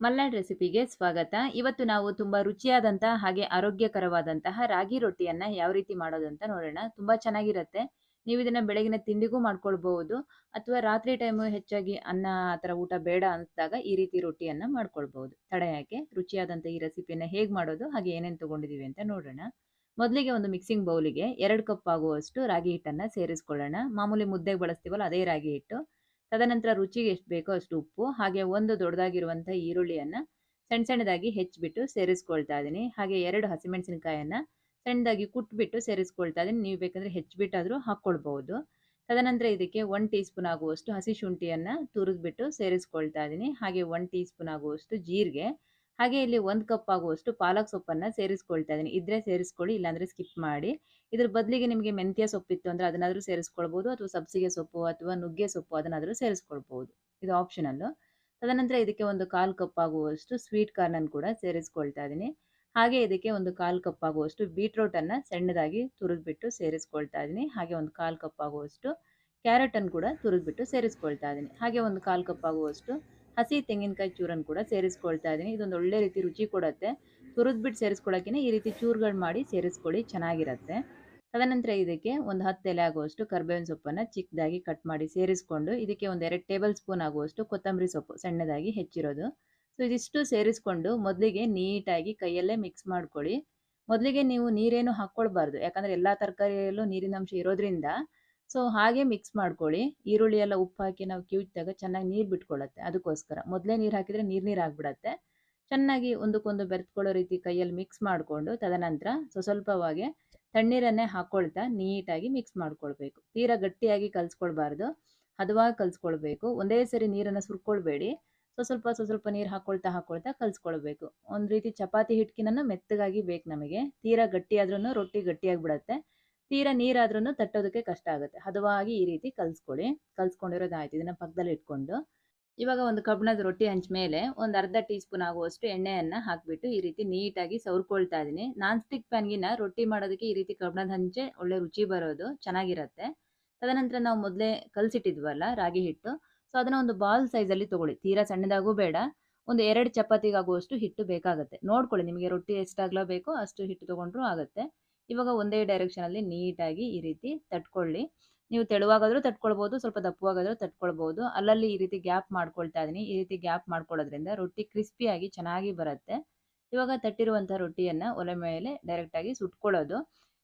ಮಲ್ನಾಡ್ ರೆಸಿಪಿಗೆ ಸ್ವಾಗತ. ಇವತ್ತು ನಾವು ತುಂಬಾ ರುಚಿಯಾದಂತಹ ಹಾಗೆ ಆರೋಗ್ಯಕರವಾದಂತಹ ರಾಗಿ ರೊಟ್ಟಿಯನ್ನ ಯಾವ ರೀತಿ ಮಾಡೋದಂತ ನೋಡೋಣ. ತುಂಬಾ ಚೆನ್ನಾಗಿರುತ್ತೆ. ನೀವು ಇದನ್ನ ಬೆಳಗಿನ ತಿಂಡಿಗೂ ಮಾಡ್ಕೊಳ್ಬಹುದು. ಅಥವಾ ರಾತ್ರಿ ಟೈಮು ಹೆಚ್ಚಾಗಿ ಅನ್ನ ಆ ಥರ ಊಟ ಬೇಡ ಅಂತಾಗ ಈ ರೀತಿ ರೊಟ್ಟಿಯನ್ನ ಮಾಡ್ಕೊಳ್ಬಹುದು. ತಡ ಯಾಕೆ? ರುಚಿಯಾದಂಥ ಈ ರೆಸಿಪಿಯನ್ನ ಹೇಗೆ ಮಾಡೋದು? ಹಾಗೆ ಏನೇನು ತಗೊಂಡಿದೀವಿ ಅಂತ ನೋಡೋಣ. ಮೊದಲಿಗೆ ಒಂದು ಮಿಕ್ಸಿಂಗ್ ಬೌಲಿಗೆ ಎರಡು ಕಪ್ ಆಗುವಷ್ಟು ರಾಗಿ ಹಿಟ್ಟನ್ನ ಸೇರಿಸ್ಕೊಳ್ಳೋಣ. ಮಾಮೂಲಿ ಮುದ್ದೆಗೆ ಬಳಸ್ತೀವಲ್ಲ ಅದೇ ರಾಗಿ ಹಿಟ್ಟು. ತದನಂತರ ರುಚಿಗೆ ಎಷ್ಟು ಬೇಕೋ ಅಷ್ಟು ಉಪ್ಪು, ಹಾಗೆ ಒಂದು ದೊಡ್ಡದಾಗಿರುವಂಥ ಈರುಳ್ಳಿಯನ್ನು ಸಣ್ಣ ಸಣ್ಣದಾಗಿ ಹೆಚ್ಚಿಬಿಟ್ಟು ಸೇರಿಸ್ಕೊಳ್ತಾ ಇದ್ದೀನಿ. ಹಾಗೆ ಎರಡು ಹಸಿಮೆಣಸಿನಕಾಯನ್ನ ಸಣ್ಣದಾಗಿ ಕುಟ್ಬಿಟ್ಟು ಸೇರಿಸ್ಕೊಳ್ತಾ ಇದ್ದೀನಿ. ನೀವು ಬೇಕಂದ್ರೆ ಹೆಚ್ಚಿಬಿಟ್ಟಾದರೂ ಹಾಕ್ಕೊಳ್ಬಹುದು. ತದನಂತರ ಇದಕ್ಕೆ ಒನ್ ಟೀ ಸ್ಪೂನ್ ಆಗುವಷ್ಟು ಹಸಿ ಶುಂಠಿಯನ್ನ ತುರಿದ್ಬಿಟ್ಟು ಸೇರಿಸ್ಕೊಳ್ತಾ ಇದ್ದೀನಿ. ಹಾಗೆ ಒನ್ ಟೀ ಸ್ಪೂನ್ ಆಗುವಷ್ಟು ಜೀರಿಗೆ, ಹಾಗೆ ಇಲ್ಲಿ ಒಂದು ಕಪ್ ಆಗುವಷ್ಟು ಪಾಲಕ್ ಸೊಪ್ಪನ್ನ ಸೇರಿಸ್ಕೊಳ್ತಾ ಇದ್ದೀನಿ. ಇದ್ರೆ ಸೇರಿಸ್ಕೊಳ್ಳಿ, ಇಲ್ಲಾಂದರೆ ಸ್ಕಿಪ್ ಮಾಡಿ. ಇದ್ರ ಬದಲಿಗೆ ನಿಮಗೆ ಮೆಂತ್ಯ ಸೊಪ್ಪಿತ್ತು ಅಂದರೆ ಅದನ್ನಾದ್ರೂ ಸೇರಿಸ್ಕೊಳ್ಬೋದು, ಅಥವಾ ಸಬ್ಸಿಗೆ ಸೊಪ್ಪು ಅಥವಾ ನುಗ್ಗೆ ಸೊಪ್ಪು ಅದನ್ನಾದ್ರೂ ಸೇರಿಸ್ಕೊಳ್ಬೋದು. ಇದು ಆಪ್ಷನಲ್ಲು ತದನಂತರ ಇದಕ್ಕೆ ಒಂದು ಕಾಲು ಕಪ್ ಆಗುವಷ್ಟು ಸ್ವೀಟ್ ಕಾರ್ನನ್ನು ಕೂಡ ಸೇರಿಸ್ಕೊಳ್ತಾ ಇದ್ದೀನಿ. ಹಾಗೆ ಇದಕ್ಕೆ ಒಂದು ಕಾಲು ಕಪ್ ಆಗುವಷ್ಟು ಬೀಟ್ರೋಟನ್ನು ಸಣ್ಣದಾಗಿ ತುರಿದ್ಬಿಟ್ಟು ಸೇರಿಸ್ಕೊಳ್ತಾ ಇದ್ದೀನಿ. ಹಾಗೆ ಒಂದು ಕಾಲು ಕಪ್ ಆಗುವಷ್ಟು ಕ್ಯಾರೆಟನ್ನು ಕೂಡ ತುರಿದ್ಬಿಟ್ಟು ಸೇರಿಸ್ಕೊಳ್ತಾ ಇದ್ದೀನಿ. ಹಾಗೆ ಒಂದು ಕಾಲು ಕಪ್ ಆಗುವಷ್ಟು ಹಸಿ ತೆಂಗಿನಕಾಯಿ ಚೂರನ್ನು ಕೂಡ ಸೇರಿಸ್ಕೊಳ್ತಾ ಇದ್ದೀನಿ. ಇದೊಂದು ಒಳ್ಳೆ ರೀತಿ ರುಚಿ ಕೊಡುತ್ತೆ. ತುರಿದ್ಬಿಟ್ಟು ಸೇರಿಸ್ಕೊಳ್ಳೋಕ್ಕಿಂತ ಈ ರೀತಿ ಚೂರುಗಳು ಮಾಡಿ ಸೇರಿಸ್ಕೊಳ್ಳಿ, ಚೆನ್ನಾಗಿರುತ್ತೆ. ತದನಂತರ ಇದಕ್ಕೆ ಒಂದು ಹತ್ತು ಎಲೆ ಆಗುವಷ್ಟು ಕರ್ಬೇವಿನ ಸೊಪ್ಪನ್ನು ಚಿಕ್ಕದಾಗಿ ಕಟ್ ಮಾಡಿ ಸೇರಿಸ್ಕೊಂಡು ಇದಕ್ಕೆ ಒಂದು ಎರಡು ಟೇಬಲ್ ಸ್ಪೂನ್ ಆಗುವಷ್ಟು ಕೊತ್ತಂಬರಿ ಸೊಪ್ಪು ಸಣ್ಣದಾಗಿ ಹೆಚ್ಚಿರೋದು. ಸೊ ಇದಿಷ್ಟು ಸೇರಿಸ್ಕೊಂಡು ಮೊದಲಿಗೆ ನೀಟಾಗಿ ಕೈಯಲ್ಲೇ ಮಿಕ್ಸ್ ಮಾಡ್ಕೊಳ್ಳಿ. ಮೊದಲಿಗೆ ನೀವು ನೀರೇನು ಹಾಕ್ಕೊಳ್ಬಾರ್ದು. ಯಾಕಂದರೆ ಎಲ್ಲ ತರಕಾರಿಯಲ್ಲೂ ನೀರಿನ ಅಂಶ ಇರೋದ್ರಿಂದ. ಸೊ ಹಾಗೆ ಮಿಕ್ಸ್ ಮಾಡ್ಕೊಳ್ಳಿ. ಈರುಳ್ಳಿ ಎಲ್ಲ ಉಪ್ಪು ಹಾಕಿ ನಾವು ಕಿವಿದಾಗ ಚೆನ್ನಾಗಿ ನೀರು ಬಿಟ್ಕೊಳ್ಳುತ್ತೆ. ಅದಕ್ಕೋಸ್ಕರ ಮೊದಲೇ ನೀರು ಹಾಕಿದರೆ ನೀರು ನೀರು ಆಗಿಬಿಡತ್ತೆ. ಚೆನ್ನಾಗಿ ಒಂದಕ್ಕೊಂದು ಬೆರೆತ್ಕೊಳ್ಳೋ ರೀತಿ ಕೈಯಲ್ಲಿ ಮಿಕ್ಸ್ ಮಾಡಿಕೊಂಡು ತದನಂತರ ಸೊ ಸ್ವಲ್ಪವಾಗಿ ತಣ್ಣೀರನ್ನೇ ಹಾಕೊಳ್ತಾ ನೀಟಾಗಿ ಮಿಕ್ಸ್ ಮಾಡ್ಕೊಳ್ಬೇಕು. ತೀರಾ ಗಟ್ಟಿಯಾಗಿ ಕಲಿಸ್ಕೊಳ್ಬಾರ್ದು. ಹದವಾಗಿ ಕಲ್ಸ್ಕೊಳ್ಬೇಕು. ಒಂದೇ ಸರಿ ನೀರನ್ನು ಸುರ್ಕೊಳ್ಬೇಡಿ. ಸೊ ಸ್ವಲ್ಪ ಸ್ವಲ್ಪ ನೀರು ಹಾಕ್ಕೊಳ್ತಾ ಹಾಕೊಳ್ತಾ ಕಲ್ಸ್ಕೊಳ್ಬೇಕು. ಒಂದು ರೀತಿ ಚಪಾತಿ ಹಿಟ್ಕಿನೂ ಮೆತ್ತಗಾಗಿ ಬೇಕು ನಮಗೆ. ತೀರಾ ಗಟ್ಟಿಯಾದ್ರೂ ರೊಟ್ಟಿ ಗಟ್ಟಿಯಾಗಿ ಬಿಡುತ್ತೆ. ತೀರಾ ನೀರಾದ್ರೂ ತಟ್ಟೋದಕ್ಕೆ ಕಷ್ಟ ಆಗುತ್ತೆ. ಹದವಾಗಿ ಈ ರೀತಿ ಕಲಿಸ್ಕೊಳ್ಳಿ. ಕಲಿಸ್ಕೊಂಡಿರೋದಾಯ್ತು ಇದನ್ನು ಪಕ್ಕದಲ್ಲಿ ಇಟ್ಕೊಂಡು. ಇವಾಗ ಒಂದು ಕಬ್ಬಣದ ರೊಟ್ಟಿ ಹಂಚ ಮೇಲೆ ಒಂದು ಅರ್ಧ ಟೀ ಸ್ಪೂನ್ ಆಗುವಷ್ಟು ಎಣ್ಣೆಯನ್ನು ಹಾಕಿಬಿಟ್ಟು ಈ ರೀತಿ ನೀಟಾಗಿ ಸವರ್ಕೊಳ್ತಾ ಇದ್ದೀನಿ ನಾನ್ ಸ್ಟಿಕ್ ಪ್ಯಾನ್ಗಿನ ರೊಟ್ಟಿ ಮಾಡೋದಕ್ಕೆ ಈ ರೀತಿ ಕಬ್ಬಣದ ಹಂಚೆ ಒಳ್ಳೆ ರುಚಿ ಬರೋದು ಚೆನ್ನಾಗಿರುತ್ತೆ. ತದನಂತರ ನಾವು ಮೊದಲೇ ಕಲಸಿಟ್ಟಿದ್ವಲ್ಲ ರಾಗಿ ಹಿಟ್ಟು. ಸೊ, ಅದನ್ನು ಒಂದು ಬಾಲ್ ಸೈಜಲ್ಲಿ ತೊಗೊಳ್ಳಿ. ತೀರಾ ಸಣ್ಣದಾಗೂ ಬೇಡ. ಒಂದು ಎರಡು ಚಪಾತಿಗಾಗುವಷ್ಟು ಹಿಟ್ಟು ಬೇಕಾಗುತ್ತೆ. ನೋಡ್ಕೊಳ್ಳಿ ನಿಮಗೆ ರೊಟ್ಟಿ ಎಷ್ಟಾಗ್ಲೋ ಬೇಕೋ ಅಷ್ಟು ಹಿಟ್ಟು ತೊಗೊಂಡ್ರೂ ಆಗುತ್ತೆ. ಇವಾಗ ಒಂದೇ ಡೈರೆಕ್ಷನಲ್ಲಿ ನೀಟಾಗಿ ಈ ರೀತಿ ತಟ್ಕೊಳ್ಳಿ. ನೀವು ತೆಳುವಾಗಾದರೂ ತಟ್ಕೊಳ್ಬೋದು, ಸ್ವಲ್ಪ ದಪ್ಪವಾಗಾದ್ರೂ ತಟ್ಕೊಳ್ಬೋದು. ಅಲ್ಲಲ್ಲಿ ಈ ರೀತಿ ಗ್ಯಾಪ್ ಮಾಡ್ಕೊಳ್ತಾ ಇದ್ದೀನಿ. ಈ ರೀತಿ ಗ್ಯಾಪ್ ಮಾಡ್ಕೊಳ್ಳೋದ್ರಿಂದ ರೊಟ್ಟಿ ಕ್ರಿಸ್ಪಿಯಾಗಿ ಚೆನ್ನಾಗಿ ಬರುತ್ತೆ. ಇವಾಗ ತಟ್ಟಿರುವಂಥ ರೊಟ್ಟಿಯನ್ನು ಒಲೆ ಮೇಲೆ ಡೈರೆಕ್ಟಾಗಿ ಸುಟ್ಕೊಳ್ಳೋದು.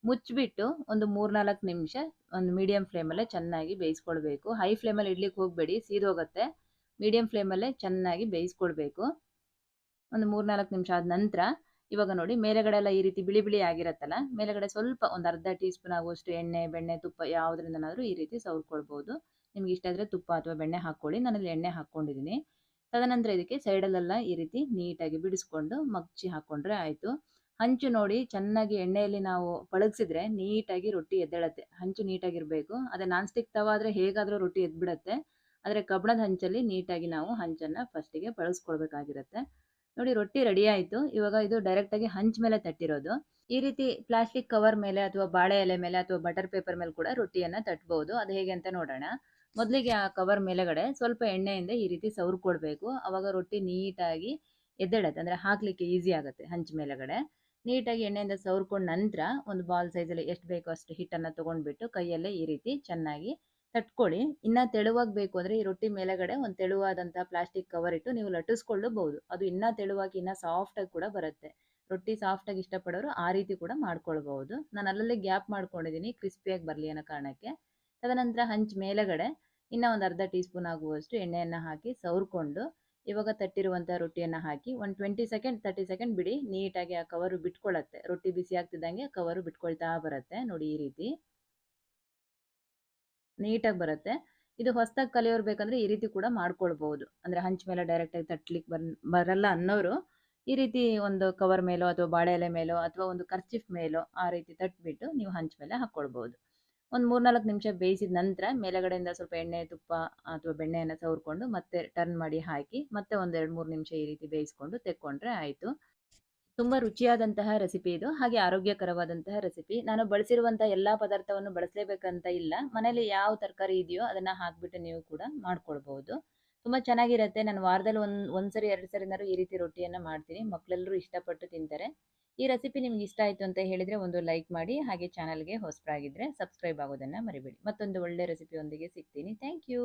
ಮುಚ್ಚಿಬಿಟ್ಟು ಒಂದು ಮೂರ್ನಾಲ್ಕು ನಿಮಿಷ ಒಂದು ಮೀಡಿಯಂ ಫ್ಲೇಮಲ್ಲೇ ಚೆನ್ನಾಗಿ ಬೇಯಿಸ್ಕೊಳ್ಬೇಕು. ಹೈ ಫ್ಲೇಮಲ್ಲಿ ಇಡ್ಲಿಕ್ಕೆ ಹೋಗಬೇಡಿ, ಸೀದೋಗುತ್ತೆ. ಮೀಡಿಯಂ ಫ್ಲೇಮಲ್ಲೇ ಚೆನ್ನಾಗಿ ಬೇಯಿಸ್ಕೊಳ್ಬೇಕು. ಒಂದು ಮೂರ್ನಾಲ್ಕು ನಿಮಿಷ ಆದ ನಂತರ ಇವಾಗ ನೋಡಿ ಮೇಲೆಗಡೆ ಎಲ್ಲ ಈ ರೀತಿ ಬಿಳಿ ಬಿಳಿ ಆಗಿರತ್ತಲ್ಲ, ಮೇಲೆಗಡೆ ಸ್ವಲ್ಪ ಒಂದು ಅರ್ಧ ಟೀ ಸ್ಪೂನ್ ಆಗುವಷ್ಟು ಎಣ್ಣೆ, ಬೆಣ್ಣೆ, ತುಪ್ಪ ಯಾವುದ್ರಿಂದನಾದರೂ ಈ ರೀತಿ ಸವರ್ಕೊಳ್ಬೋದು. ನಿಮ್ಗೆ ಇಷ್ಟ ಆದರೆ ತುಪ್ಪ ಅಥವಾ ಬೆಣ್ಣೆ ಹಾಕ್ಕೊಳ್ಳಿ. ನಾನಲ್ಲಿ ಎಣ್ಣೆ ಹಾಕ್ಕೊಂಡಿದ್ದೀನಿ. ತದನಂತರ ಇದಕ್ಕೆ ಸೈಡಲ್ಲೆಲ್ಲ ಈ ರೀತಿ ನೀಟಾಗಿ ಬಿಡಿಸ್ಕೊಂಡು ಮಗ್ಚಿ ಹಾಕ್ಕೊಂಡ್ರೆ ಆಯಿತು. ಹಂಚು ನೋಡಿ ಚೆನ್ನಾಗಿ ಎಣ್ಣೆಯಲ್ಲಿ ನಾವು ಪಳಗಿಸಿದ್ರೆ ನೀಟಾಗಿ ರೊಟ್ಟಿ ಎದ್ದೇಳತ್ತೆ. ಹಂಚು ನೀಟಾಗಿರಬೇಕು. ಅದೇ ನಾನ್ ಸ್ಟಿಕ್ ತವ ಆದರೆ ಹೇಗಾದರೂ ರೊಟ್ಟಿ ಎದ್ಬಿಡತ್ತೆ. ಆದರೆ ಕಬ್ಬಣದ ಹಂಚಲ್ಲಿ ನೀಟಾಗಿ ನಾವು ಹಂಚನ್ನು ಫಸ್ಟಿಗೆ ಬಳಸ್ಕೊಳ್ಬೇಕಾಗಿರುತ್ತೆ ನೋಡಿ ರೊಟ್ಟಿ ರೆಡಿ ಆಯಿತು. ಇವಾಗ ಇದು ಡೈರೆಕ್ಟಾಗಿ ಹಂಚ್ ಮೇಲೆ ತಟ್ಟಿರೋದು. ಈ ರೀತಿ ಪ್ಲಾಸ್ಟಿಕ್ ಕವರ್ ಮೇಲೆ ಅಥವಾ ಬಾಳೆ ಎಲೆ ಮೇಲೆ ಅಥವಾ ಬಟರ್ ಪೇಪರ್ ಮೇಲೆ ಕೂಡ ರೊಟ್ಟಿಯನ್ನು ತಟ್ಟಬಹುದು ಅದು ಹೇಗೆ ಅಂತ ನೋಡೋಣ. ಮೊದಲಿಗೆ ಆ ಕವರ್ ಮೇಲೆಗಡೆ ಸ್ವಲ್ಪ ಎಣ್ಣೆಯಿಂದ ಈ ರೀತಿ ಸವರ್ಕೊಳ್ಬೇಕು ಅವಾಗ ರೊಟ್ಟಿ ನೀಟಾಗಿ ಎದ್ದೇಳತ್ತೆ ಅಂದರೆ ಹಾಕ್ಲಿಕ್ಕೆ ಈಸಿ ಆಗುತ್ತೆ ಹಂಚ್ ಮೇಲೆಗಡೆ. ನೀಟಾಗಿ ಎಣ್ಣೆಯಿಂದ ಸವರ್ಕೊಂಡ ನಂತರ ಒಂದು ಬಾಲ್ ಸೈಜಲ್ಲಿ ಎಷ್ಟು ಬೇಕೋ ಅಷ್ಟು ಹಿಟ್ಟನ್ನು ತೊಗೊಂಡ್ಬಿಟ್ಟು ಕೈಯಲ್ಲೇ ಈ ರೀತಿ ಚೆನ್ನಾಗಿ ತಟ್ಕೊಳ್ಳಿ. ಇನ್ನ ತೆಳುವಾಗಿ ಬೇಕು ಅಂದರೆ ಈ ರೊಟ್ಟಿ ಮೇಲೆಗಡೆ ಒಂದು ತೆಳುವಾದಂತಹ ಪ್ಲಾಸ್ಟಿಕ್ ಕವರ್ ಇಟ್ಟು ನೀವು ಲಟ್ಟಿಸ್ಕೊಳ್ಳಬಹುದು. ಅದು ಇನ್ನ ತೆಳುವಾಗಿ ಇನ್ನೂ ಸಾಫ್ಟಾಗಿ ಕೂಡ ಬರುತ್ತೆ. ರೊಟ್ಟಿ ಸಾಫ್ಟಾಗಿ ಇಷ್ಟಪಡೋರು ಆ ರೀತಿ ಕೂಡ ಮಾಡ್ಕೊಳ್ಬಹುದು. ನಾನು ಅಲ್ಲಲ್ಲೇ ಗ್ಯಾಪ್ ಮಾಡ್ಕೊಂಡಿದ್ದೀನಿ ಕ್ರಿಸ್ಪಿಯಾಗಿ ಬರಲಿ ಅನ್ನೋ ಕಾರಣಕ್ಕೆ. ತದನಂತರ ಹಂಚ್ ಮೇಲೆಗಡೆ ಇನ್ನ ಒಂದು ಅರ್ಧ ಟೀ ಸ್ಪೂನ್ ಆಗುವಷ್ಟು ಎಣ್ಣೆಯನ್ನು ಹಾಕಿ ಸವರ್ಕೊಂಡು ಇವಾಗ ತಟ್ಟಿರುವಂಥ ರೊಟ್ಟಿಯನ್ನು ಹಾಕಿ ಒಂದು ಟ್ವೆಂಟಿ ಸೆಕೆಂಡ್ ತರ್ಟಿ ಸೆಕೆಂಡ್ ಬಿಡಿ. ನೀಟಾಗಿ ಆ ಕವರು ಬಿಟ್ಕೊಳ್ಳುತ್ತೆ ರೊಟ್ಟಿ ಬಿಸಿ ಆಗ್ತಿದ್ದಂಗೆ ಕವರು ಬಿಟ್ಕೊಳ್ತಾ ಬರುತ್ತೆ. ನೋಡಿ ಈ ರೀತಿ. ನೀಟಾಗಿ ಬರುತ್ತೆ. ಇದು ಹೊಸದಾಗಿ ಕಲಿಯೋರು ಬೇಕಂದ್ರೆ ಈ ರೀತಿ ಕೂಡ ಮಾಡ್ಕೊಳ್ಬಹುದು. ಅಂದ್ರೆ ಹಂಚ್ ಮೇಲೆ ಡೈರೆಕ್ಟಾಗಿ ತಟ್ಲಿಕ್ಕೆ ಬರ್, ಬರಲ್ಲ ಅನ್ನೋರು ಈ ರೀತಿ ಒಂದು ಕವರ್ ಮೇಲೋ ಅಥವಾ ಬಾಳೆ ಎಲೆ ಮೇಲೋ ಅಥವಾ ಒಂದು ಕರ್ಚಿಫ್ ಮೇಲೋ ಆ ರೀತಿ ತಟ್ಬಿಟ್ಟು ನೀವು ಹಂಚ್ ಮೇಲೆ ಹಾಕ್ಕೊಳ್ಬಹುದು ಒಂದು ಮೂರ್ನಾಲ್ಕು ನಿಮಿಷ ಬೇಯಿಸಿದ ನಂತರ ಮೇಲೆಗಡೆಯಿಂದ ಸ್ವಲ್ಪ ಎಣ್ಣೆ, ತುಪ್ಪ ಅಥವಾ ಬೆಣ್ಣೆಯನ್ನು ಸವರ್ಕೊಂಡು ಮತ್ತೆ ಟರ್ನ್ ಮಾಡಿ ಹಾಕಿ ಮತ್ತೆ ಒಂದು ಎರಡು ಮೂರು ನಿಮಿಷ ಈ ರೀತಿ ಬೇಯಿಸ್ಕೊಂಡು ತೆಕ್ಕೊಂಡ್ರೆ ಆಯಿತು. ತುಂಬ ರುಚಿಯಾದಂತಹ ರೆಸಿಪಿ ಇದು, ಹಾಗೆ ಆರೋಗ್ಯಕರವಾದಂತಹ ರೆಸಿಪಿ ನಾನು ಬಳಸಿರುವಂತಹ ಎಲ್ಲ ಪದಾರ್ಥವನ್ನು ಬಳಸಲೇಬೇಕಂತ ಇಲ್ಲ. ಮನೇಲಿ ಯಾವ ತರಕಾರಿ ಇದೆಯೋ ಅದನ್ನ ಹಾಕ್ಬಿಟ್ಟು ನೀವು ಕೂಡ ಮಾಡ್ಕೊಳ್ಬಹುದು. ತುಂಬಾ ಚೆನ್ನಾಗಿರುತ್ತೆ. ನಾನು ವಾರದಲ್ಲಿ ಒಂದ್ ಒಂದು ಸರಿ ಎರಡು ಸರಿನಾದರೂ ಈ ರೀತಿ ರೊಟ್ಟಿಯನ್ನು ಮಾಡ್ತೀನಿ. ಮಕ್ಕಳೆಲ್ಲರೂ ಇಷ್ಟಪಟ್ಟು ತಿಂತಾರೆ. ಈ ರೆಸಿಪಿ ನಿಮ್ಗೆ ಇಷ್ಟ ಆಯ್ತು ಅಂತ ಹೇಳಿದ್ರೆ ಒಂದು ಲೈಕ್ ಮಾಡಿ, ಹಾಗೆ ಚಾನಲ್ಗೆ ಹೊಸಬರಾಗಿದ್ದರೆ ಸಬ್ಸ್ಕ್ರೈಬ್ ಆಗೋದನ್ನ ಮರಿಬೇಡಿ. ಮತ್ತೊಂದು ಒಳ್ಳೆ ರೆಸಿಪಿಯೊಂದಿಗೆ ಸಿಗ್ತೀನಿ. Thank you